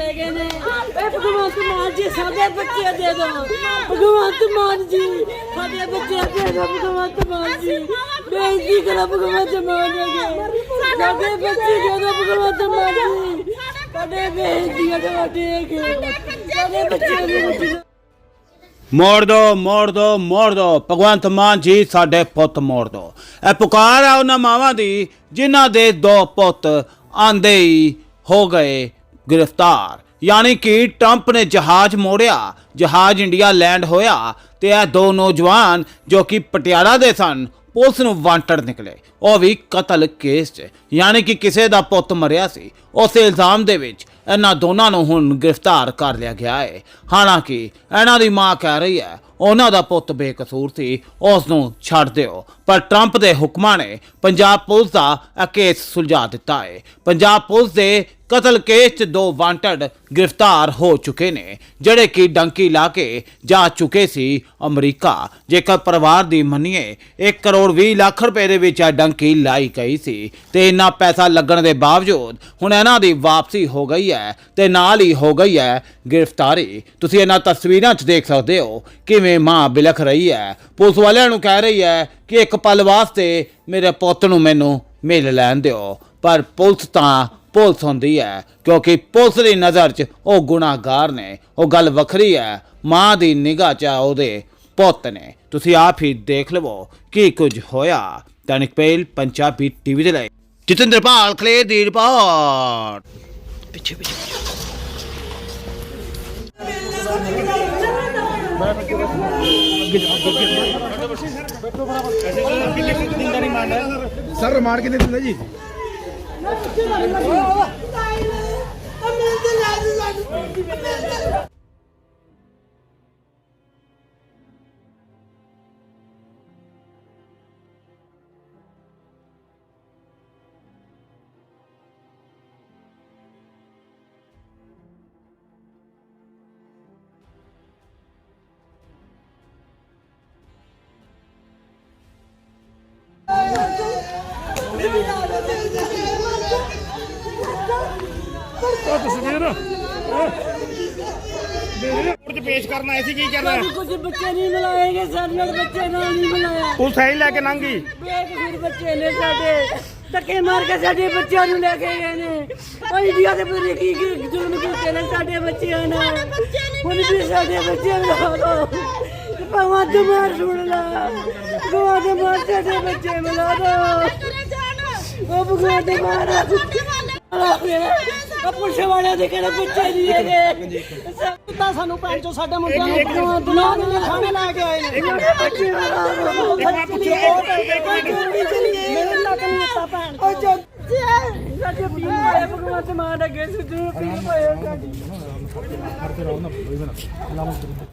ਚਲੇ ਗਏ ਨੇ। ਇਹ ਭਗਵੰਤ ਮਾਨ ਜੀ ਸਾਡੇ ਬੱਚੇ ਦੇ ਦੋ ਭਗਵੰਤ ਮਾਨ ਜੀ, ਸਾਡੇ ਬੱਚੇ ਦੇ ਦੋ ਭਗਵੰਤ ਮਾਨ ਜੀ। ਬੇਇੱਜ਼ਤੀ ਕਰੋ ਭਗਵੰਤ ਮਾਨ ਜੀ ਸਾਡੇ ਬੱਚੇ ਦੇ ਦੋ ਭਗਵੰਤ ਮਾਨ ਜੀ। ਸਾਡੇ ਬੇਇੱਜ਼ਤੀ ਤੁਹਾਡੇ ਹੈਗੇ ਸਾਡੇ ਬੱਚੇ ਦੇ ਬੱਚੇ ਮੋੜ ਦੋ ਮੋੜ ਦੋ ਮੋੜ ਦੋ। ਭਗਵੰਤ ਮਾਨ ਜੀ, ਸਾਡੇ ਪੁੱਤ ਮੋੜ ਦੋ। ਇਹ ਪੁਕਾਰ ਆ ਉਹਨਾਂ ਮਾਵਾਂ ਦੀ, ਜਿਨ੍ਹਾਂ ਦੇ ਦੋ ਪੁੱਤ ਆਂਦੇ ਹੀ ਹੋ ਗਏ। ਗ੍ਰਿਫਤਾਰ। ਯਾਨੀ ਕਿ ਟਰੰਪ ਨੇ ਜਹਾਜ਼ ਮੋੜਿਆ, ਜਹਾਜ਼ ਇੰਡੀਆ ਲੈਂਡ ਹੋਇਆ ਤੇ ਇਹ ਦੋ ਨੌਜਵਾਨ ਜੋ ਕਿ ਪਟਿਆਲਾ ਦੇ ਸਨ, ਪੁਲਿਸ ਨੂੰ ਵਾਂਟਡ ਨਿਕਲੇ। ਉਹ ਵੀ ਕਤਲ ਕੇਸ 'ਚ, ਯਾਨੀ ਕਿ ਕਿਸੇ ਦਾ ਪੁੱਤ ਮਰਿਆ ਸੀ। ਉਸੇ ਇਲਜ਼ਾਮ ਦੇ ਵਿੱਚ ਇਹਨਾਂ ਦੋਨਾਂ ਨੂੰ ਹੁਣ ਗ੍ਰਿਫਤਾਰ ਕਰ ਲਿਆ ਗਿਆ ਹੈ ਹਾਲਾਂਕਿ ਇਹਨਾਂ ਦੀ ਮਾਂ ਕਹਿ ਰਹੀ ਹੈ, ਉਹਨਾਂ ਦਾ ਪੁੱਤ ਬੇਕਸੂਰ ਸੀ, ਉਸ ਨੂੰ ਛੱਡ ਦਿਓ। ਪਰ ਟਰੰਪ ਦੇ ਹੁਕਮਾਂ ਨੇ ਪੰਜਾਬ ਪੁਲਿਸ ਦਾ ਇਹ ਕੇਸ ਸੁਲਝਾ ਦਿੱਤਾ ਹੈ ਪੰਜਾਬ ਪੁਲਿਸ ਦੇ ਕਤਲ ਕੇਸ 'ਚ ਦੋ ਵਾਂਟਡ ਗ੍ਰਿਫਤਾਰ ਹੋ ਚੁੱਕੇ ਨੇ, ਜਿਹੜੇ ਕਿ ਡੰਕੀ ਲਾ ਕੇ ਜਾ ਚੁੱਕੇ ਸੀ ਅਮਰੀਕਾ। ਜੇਕਰ ਪਰਿਵਾਰ ਦੀ ਮੰਨੀਏ 1 ਕਰੋੜ 20 ਲੱਖ ਰੁਪਏ ਦੇ ਵਿੱਚ ਇਹ ਡੰਕੀ ਲਾਈ ਗਈ ਸੀ ਤੇ ਇੰਨਾ ਪੈਸਾ ਲੱਗਣ ਦੇ ਬਾਵਜੂਦ ਹੁਣ ਇਹਨਾਂ ਦੀ ਵਾਪਸੀ ਹੋ ਗਈ ਹੈ ਤੇ ਨਾਲ ਹੀ ਹੋ ਗਈ ਹੈ ਗ੍ਰਿਫਤਾਰੀ। ਤੁਸੀਂ ਇਹਨਾਂ ਤਸਵੀਰਾਂ 'ਚ ਦੇਖ ਸਕਦੇ ਹੋ ਕਿਵੇਂ ਮਾਂ ਬਿਲਖ ਰਹੀ ਹੈ। ਪੁਲਿਸ ਵਾਲਿਆਂ ਨੂੰ ਕਹਿ ਰਹੀ ਹੈ ਕਿ ਇੱਕ ਪਲ ਵਾਸਤੇ ਮੇਰੇ ਪੁੱਤ ਨੂੰ ਮੈਨੂੰ ਮਿਲ ਲੈਣ ਦਿਓ, ਪਰ ਪੁਲਿਸ ਤਾਂ ਪੁਲਿਸ ਹੁੰਦੀ ਹੈ ਕਿਉਂਕਿ ਪੁਲਿਸ ਦੀ ਨਜ਼ਰ 'ਚ ਉਹ ਗੁਨਾਹਗਾਰ ਨੇ ਉਹ ਗੱਲ ਵੱਖਰੀ ਹੈ ਮਾਂ ਦੀ ਨਿਗਾਹ 'ਚ ਉਹਦੇ ਪੁੱਤ ਨੇ ਤੁਸੀਂ ਆਪ ਹੀ ਦੇਖ ਲਵੋ ਕੀ ਕੁਝ ਹੋਇਆ ਦੈਨਿਕ ਪੇਲ ਪੰਜਾਬੀ ਟੀਵੀ ਦੇ ਲਈ ਜਤਿੰਦਰਪਾਲ ਖਲੇ ਦੀ ਰਿਪੋਰਟ ਪਿੱਛੇ ਪਿੱਛੇ Nanti kita akan ke toilet, kita. ਕਿੰਨੇ ਦਿੰਦਾ ਜੀ ਕੋਰਟ 'ਚ ਪੇਸ਼ ਕਰਨ ਆਏ ਸੀ ਕੀ ਕਰਨਾ ਕੁਝ ਬੱਚੇ ਨਹੀਂ ਮਿਲਾਏਗੇ ਸਾਡੇ ਨਾਲ ਬੱਚੇ ਨਾਲ ਨਹੀਂ ਮਿਲਾਇਆ ਪੁਲਿਸ ਐ ਲੈ ਕੇ ਲੰਘੀ? ਬੇਕਸੂਰ ਬੱਚੇ ਨੇ ਸਾਡੇ। ਧੱਕੇ ਮਾਰ ਕੇ ਸਾਡੇ ਬੱਚਿਆਂ ਨੂੰ ਲੈ ਕੇ ਗਏ ਨੇ। ਉਹ ਇੰਡੀਆ ਦੇ ਪਤਾ ਕੀ ਕੀ ਜ਼ੁਲਮ ਕੀਤੇ ਨੇ ਸਾਡੇ ਬੱਚਿਆਂ ਨਾਲ। ਹੁਣ ਵੀ ਸਾਡੇ ਬੱਚੇ ਮਿਲਾ ਦੋ ਭਗਵਾਨ ਤੁਮਾਰ ਸੁਣ ਲਾ। ਭਗਵਾਨ ਤੁਮਾਰ ਸਾਡੇ ਬੱਚੇ ਮਿਲਾ ਦੋ ਉਹ ਭਗਵਾਨ ਤੁਮਾਰ ਉਹ ਪੁਲਿਸ ਵਾਲਿਆਂ ਦੇ ਕਿਹੜੇ ਬੱਚੇ ਨਹੀਂ ਹੈਗੇ। ਸਭ ਤਾਂ ਸਾਨੂੰ ਭੈਣ ਚੋ ਸਾਡੇ ਮੁੰਡਿਆਂ ਨੂੰ ਭਗਵਾਨ ਤੁਮਾਰ ਨੇ ਖਾਣੇ ਲੈ ਕੇ ਆਏ ਨੇ। ਬੱਚੇ ਮਿਲਾ ਦੋ ਮੇਰੇ ਨਾਲ ਨਹੀਂ ਦਿੱਤਾ ਭੈਣ ਉਹ ਸਾਡੇ ਪੀਣ ਪਾਏ ਭਗਵਾਨ ਤੇ ਮਾਰ ਲੱਗੇ ਸੀ ਤੂੰ ਪੀਣ ਪਾਏ ਸਾਡੀ।